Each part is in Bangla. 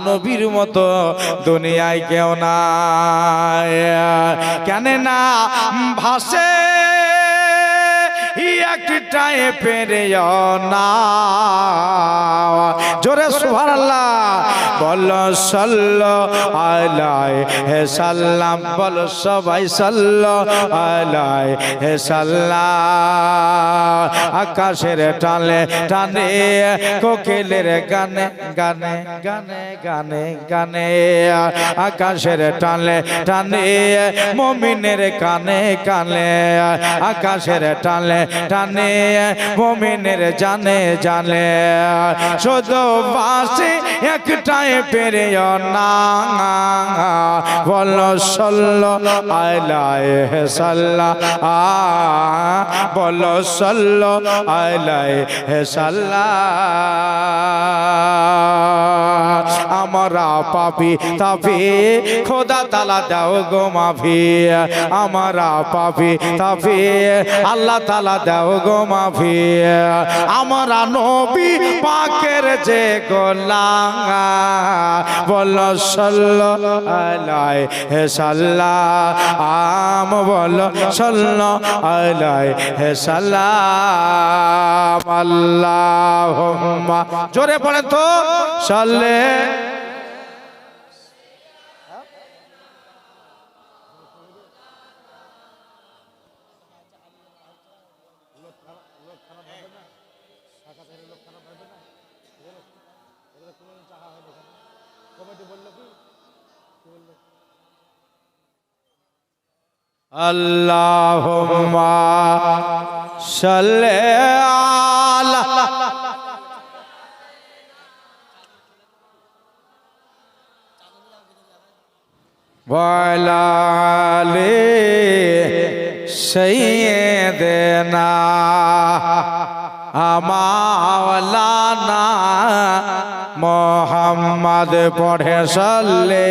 নবীর মতো দুনিয়ায় কেউ না কেন না ভাসে একটাই পেরে না জোরে সুভার আল্লাহ বল, সল্ল আলাই হে সাল্লাম। বল, সবাই সল্ল আলাই হে সাল্লাম। আকাশের টানে টানে, কোকিলের গানে গানে গানে গানে গানে, আকাশের টানে টানে, মমিনের কানে কানে, আকাশের টানে টানে, মমিনের জানে জানে। শুধু বাসে একটাই পেরে না বল সল্ল আলাই হে সাল্লা বল সল্ল আলাই হে সাল্লা আমরা পাপি, তাপি। খোদা তালা দাও গো মাফি, আমরা পাপি, তাপি। আল্লাহ তালা দাও গো মাফি, আমরা নবী পাকের যে গোলাম। বল হে সাল্লা আম বল সল্ল আলাই হে সাল্লাম। আল্লাহ জোরে পড়ে তো, সাল্লে আল্লাহুম্মা সাল্লি আলা ওয়ালালে সাইয়্যিদিনা আমাওলানা मोहम्मद पढ़े सल्ले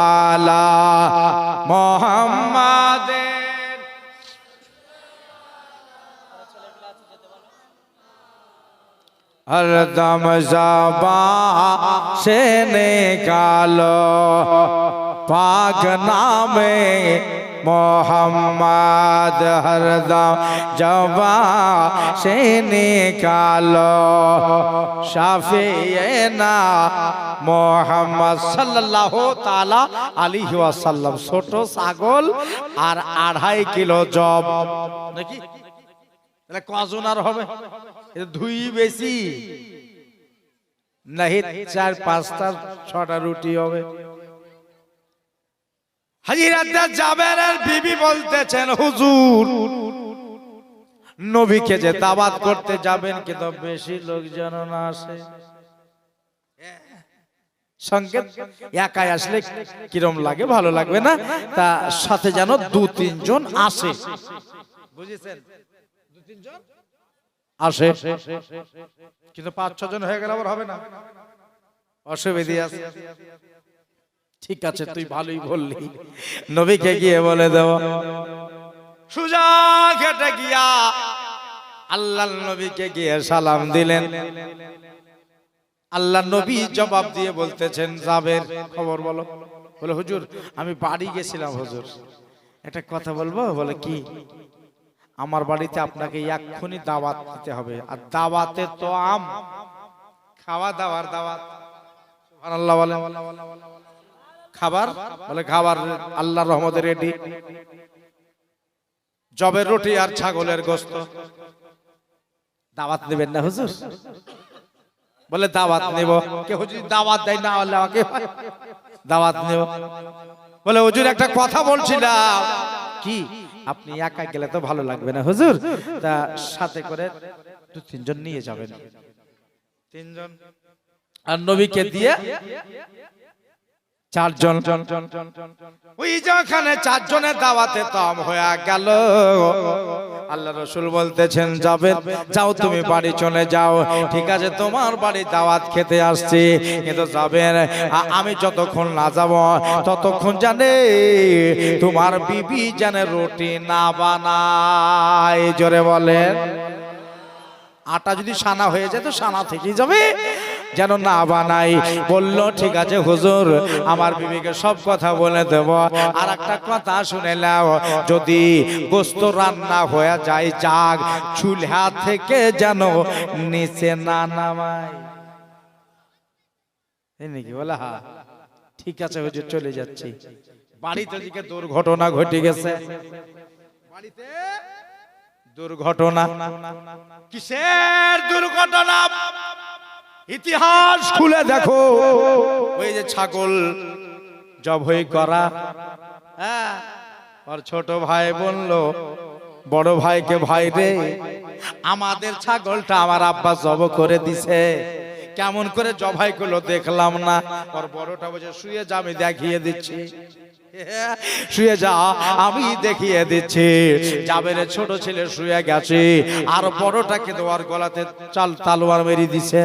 आला मोहम्मद हरदम जबा से निकालो पाक नामे মোহাম্মদ হরদম জবা সে নিকালো শাফিয়ে না মোহাম্মদ সাল্লাহ তালা আলি ওয়াসাল্লাম। ছোট ছাগল আর আড়াই কিলো জব। নাকি কজন আর হবে? ধুই বেশি। নাহি চার, পাঁচটা, ছটা রুটি হবে। জাবেরের বিবি বলতেছেন, হুজুর যে করতে যাবেন কিন্তু বেশি লোকজন না আসে। একাই আসলে কিরম লাগে, ভালো লাগবে না? তা সাথে যেন দু তিনজন আসে। বুঝেছেন? দু তিনজন আসে। কিন্তু পাঁচ ছজন হয়ে গেলে আবার হবে না। অসুবিধে আছে। ঠিক আছে তুই ভালোই বললি। নবীকে গিয়ে বলে দেব। সুজা ঘেটে গিয়া আল্লাহ নবীকে গিয়ে সালাম দিলেন। আল্লাহ নবী জবাব দিয়ে বলতেছেন যাবের খবর বলো। বলে হুজুর আমি বাড়ি গেছিলাম হুজুর। একটা কথা বলব? বলে কি? আমার বাড়িতে আপনাকে এক্ষুনি দাওয়াত দিতে হবে। আর দাওয়াতে তো আম। খাওয়া দাওয়ার দাওয়াত। আল্লাহ বলে খাবার? বলে খাবার আল্লাহর রহমতে রেডি জবের রুটি আর ছাগলের গোস্ত। দাওয়াত নেবেন না হুজুর? বলে দাওয়াত নেব। কে হুজুর দাওয়াত দেয় না আল্লাহ আমাকে। দাওয়াত নেব। বলে হুজুর একটা কথা বলছিলাম। কি? আপনি একা গেলে তো ভালো লাগবে না হুজুর। তা সাথে করে দু তিনজন নিয়ে যাবেন। তিনজন। আর নবীকে দিয়ে চারজন। ওই যেখানে চারজনের দাওয়াতে তম হয়ে গেল। আল্লাহ রসুল বলতেছেন যাবে যাও তুমি বাড়ি চলে যাও। ঠিক আছে তোমার বাড়ি দাওয়াত খেতে আসছি কিন্তু যাবেন আমি যতক্ষণ না যাব ততক্ষণ জানে তোমার বিবি জানে রুটি না বানায়। জোরে বলেন। আটা যদি সানা হয়ে যায় তো সানা থেকেই যাবে। যেন না বানাই। বলল, ঠিক আছে হুজুর, আমার বিবিকে সব কথা বলে দেব। আর একটা কথা শুনে নাও। যদি গোস্ত রান্না হয়ে যায় যাক চুলহা থেকে যেন নিচে না নামায়। নাকি বলে, হা, ঠিক আছে হুজুর, চলে যাচ্ছি। বাড়িতে দিকে দুর্ঘটনা ঘটে গেছে। বাড়িতে দুর্ঘটনা। কিসের দুর্ঘটনা? ইতিহাস খুলে দেখো। ওই যে ছাগল জব জবই করা। হ্যাঁ ওর ছোট ভাই বলল বড় ভাইকে ভাই রে আমাদের ছাগলটা আমার আব্বা জব করে দিছে। কেমন করে জবাই করল দেখলাম না। ওর বড়টা বসে শুয়ে যা আমি দেখিয়ে দিচ্ছি। শুয়ে যা, আমি দেখিয়ে দিচ্ছি। যাবে ছোট ছেলে শুয়ে গেছে, আর বড়টাকে দোয়ার গলাতে চাল তালোয়ার মেরে দিছে।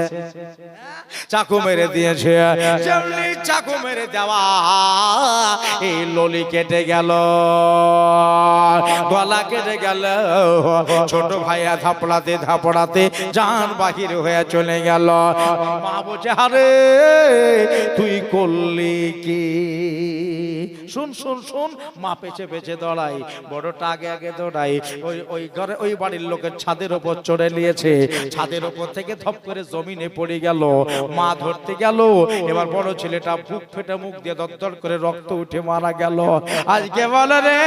চাকু মেরে দিয়েছে। চাকু মেরে দেওয়া। এই ললি কেটে গেল। গলা কেটে গেল। ছোট ভাইয়া ধাপড়াতে ধাপড়াতে জান বাহির হয়ে চলে গেল। মা বলছে, আরে, তুই করলি কি? শুন শুন শুন, মা পেছে পেছে দৌড়াই বড়টা আগে আগে দৌড়াই ওই ওই ঘরে, ওই বাড়ির লোকের ছাদের ওপর চড়ে নিয়েছে। ছাদের ওপর থেকে ধপ করে জমিনে পড়ে গেল। মা ধরতে গেল। এবার বড় ছেলেটা বুক ফেটে মুখ দিয়ে দরদর করে রক্ত উঠে মারা গেল। আজকে বলে রে,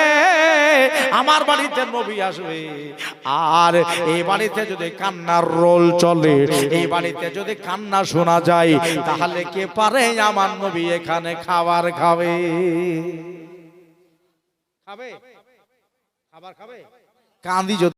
আমার বাড়িতে নবী আসবে। আর এই বাড়িতে যদি কান্নার রোল চলে, এই বাড়িতে যদি কান্না শোনা যায়, তাহলে কে পারে আমার নবী এখানে খাবার খাবে? খাবে? খাবার খাবে? যদি